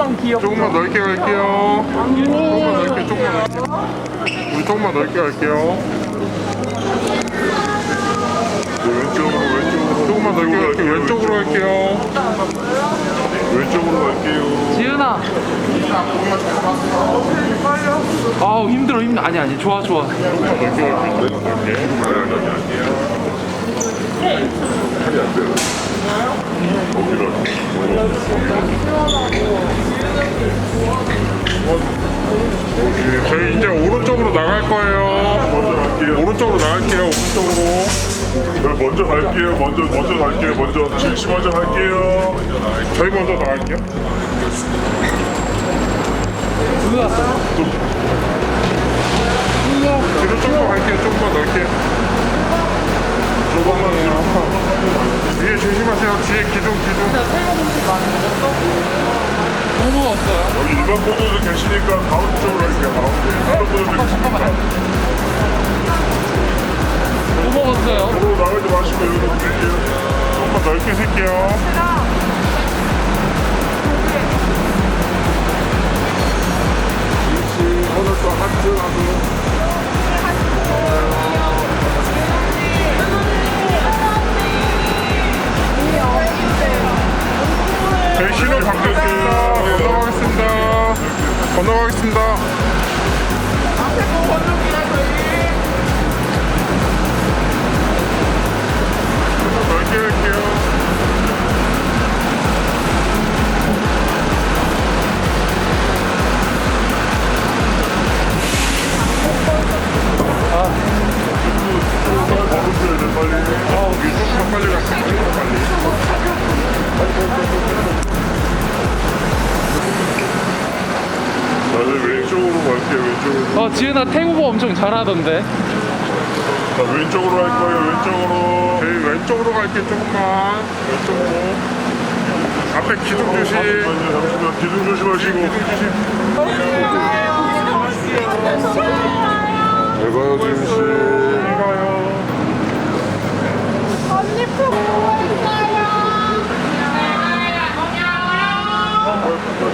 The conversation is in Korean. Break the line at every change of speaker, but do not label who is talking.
조금만 귀엽다.
조금만 넓게 갈게요. 조금만 넓게, 조금만 넓게. 우리 조금만 넓게 갈게요. 네, 왼쪽으로, 왼쪽으로. 조금만 넓게 갈게요. 왼쪽으로 갈게요. 왼쪽으로 갈게요.
지은아. 아우 힘들어 힘들어 아니 아니 좋아 좋아.
조금만 넓게 갈게요. 조금만 넓게. 네, 쪽으로 나갈게요. 오른쪽으로.
네, 먼저 갈게요. 먼저 먼저 갈게요. 먼저 진씨 먼저 갈게요.
저희 먼저 나갈게요.
으아.
뒤로 조금만 갈게요. 조금만 넓게. 조금만. 위에 조심하세요. 뒤에 기둥, 기둥.
너무 무거웠어요.
여기 일반 분들도 계시니까 가운데 쪽으로 갈게요. 가운데. 일반 분들도 계시니까. 마시고 여기로 드릴게요.
조금만 넓게 쓸게요.
오늘 또 하트 하고.
저희 신호 바뀌었습니다. 건너가겠습니다. 건너가겠습니다. 넓게 어
지은아 태국어 엄청 잘하던데
자, 왼쪽으로 할 거예요, 왼쪽으로.
제일 왼쪽으로 갈게, 조금만. 왼쪽으로. 앞에 기둥 조심.
잠시만 기둥 조심하시고.
잘 가요, 지은 씨.
잘 가요. 언니 표